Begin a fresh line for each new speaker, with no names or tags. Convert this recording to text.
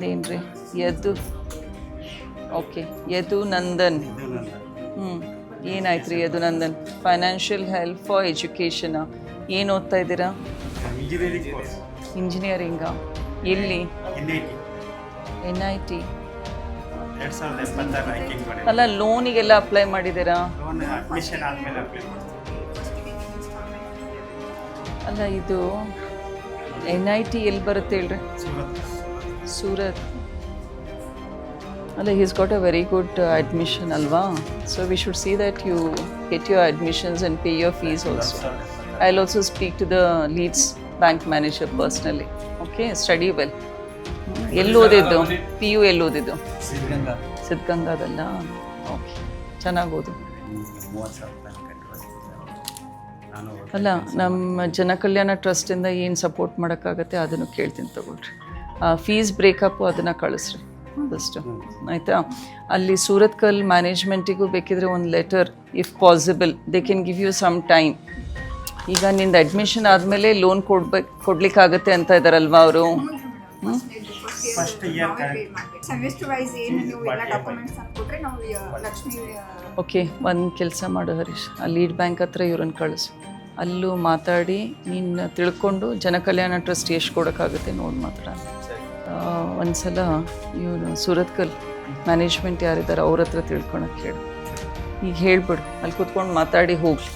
ನಿಮ್ದೇನ್ರಿ? Yadu. Okay Yadu Nandan. ಹ್ಞೂ ಏನಾಯ್ತು ರೀ Yadu Nandan? Financial help for ಎಜುಕೇಷನಾ ಏನು ಓದ್ತಾ ಇದ್ದೀರಾ?
ಇಂಜಿನಿಯರಿಂಗ್
ಎಲ್ಲಿ?
ಎನ್ ಐ ಟಿ
ಅಲ್ಲ ಲೋನಿಗೆಲ್ಲ ಅಪ್ಲೈ ಮಾಡಿದ್ದೀರಾ? ಅಲ್ಲ ಇದು ಎನ್ ಐ ಟಿ ಎಲ್ಲಿ ಬರುತ್ತೆ ಹೇಳ್ರಿ?
ಸೂರತ್
ಅಲ್ಲ he's got a very good admission ಅಲ್ವಾ so we should see that you get your admissions and pay your fees also I will also speak to the leads bank manager personally okay study well ಎಲ್ಲಿ ಓದಿದ್ದು P U ಎಲ್ಲಿ ಓದಿದ್ದು.
Siddaganga.
ಸಿದ್ಧಗಂಗಾದಲ್ಲ? Okay ಚೆನ್ನಾಗಿ ಓದು ಅಲ್ಲ ನಮ್ಮ ಜನಕಲ್ಯಾಣ ಟ್ರಸ್ಟಿಂದ ಏನು ಸಪೋರ್ಟ್ ಮಾಡೋಕ್ಕಾಗತ್ತೆ ಅದನ್ನು ಕೇಳ್ತೀನಿ ತಗೊಳ್ರಿ. ಫೀಸ್ ಬ್ರೇಕಪ್ಪು ಅದನ್ನು ಕಳಿಸ್ರಿ. ಆದಷ್ಟು. ಆಯಿತಾ? ಅಲ್ಲಿ ಸೂರತ್ಕಲ್ ಮ್ಯಾನೇಜ್ಮೆಂಟಿಗೂ ಬೇಕಿದ್ರೆ ಒಂದು letter if possible they can give you some time ಈಗ ನಿಂದು ಅಡ್ಮಿಷನ್ ಆದಮೇಲೆ ಲೋನ್ ಕೊಡ್ಬೇಕು ಕೊಡ್ಲಿಕ್ಕಾಗತ್ತೆ ಅಂತ ಇದ್ದಾರಲ್ವಾ ಅವರು?
ಫಸ್ಟ್ ಇಯರ್
ಸೆಮಿಸ್ಟರ್ ವೈಸ್ ಏನು ನೀವು ಎಲ್ಲ ಡಾಕ್ಯುಮೆಂಟ್ಸ್ ಕೊಟ್ರೆ ನಾವು ಲಕ್ಷ್ಮಿ
ಓಕೆ ಒಂದು ಕೆಲಸ ಮಾಡು ಹರೀಶ್. ಆ ಲೀಡ್ ಬ್ಯಾಂಕ್ ಹತ್ರ ಇವ್ರನ್ನ ಕಳಿಸು. ಅಲ್ಲೂ ಮಾತಾಡಿ ನೀನು ತಿಳ್ಕೊಂಡು ಜನಕಲ್ಯಾಣ ಟ್ರಸ್ಟ್ ಎಷ್ಟು ಕೊಡೋಕ್ಕಾಗುತ್ತೆ ನೋಡಿ ಮಾತಾಡ ಒಂದು ಸಲ ಇವನು ಸುರತ್ಕಲ್ ಮ್ಯಾನೇಜ್ಮೆಂಟ್ ಯಾರಿದ್ದಾರೆ ಅವ್ರ ಹತ್ರ ತಿಳ್ಕೊಳಕ್ಕೆ ಹೇಳು. ಈಗ ಹೇಳ್ಬಿಡು, ಅಲ್ಲಿ ಕೂತ್ಕೊಂಡು ಮಾತಾಡಿ ಹೋಗಿ.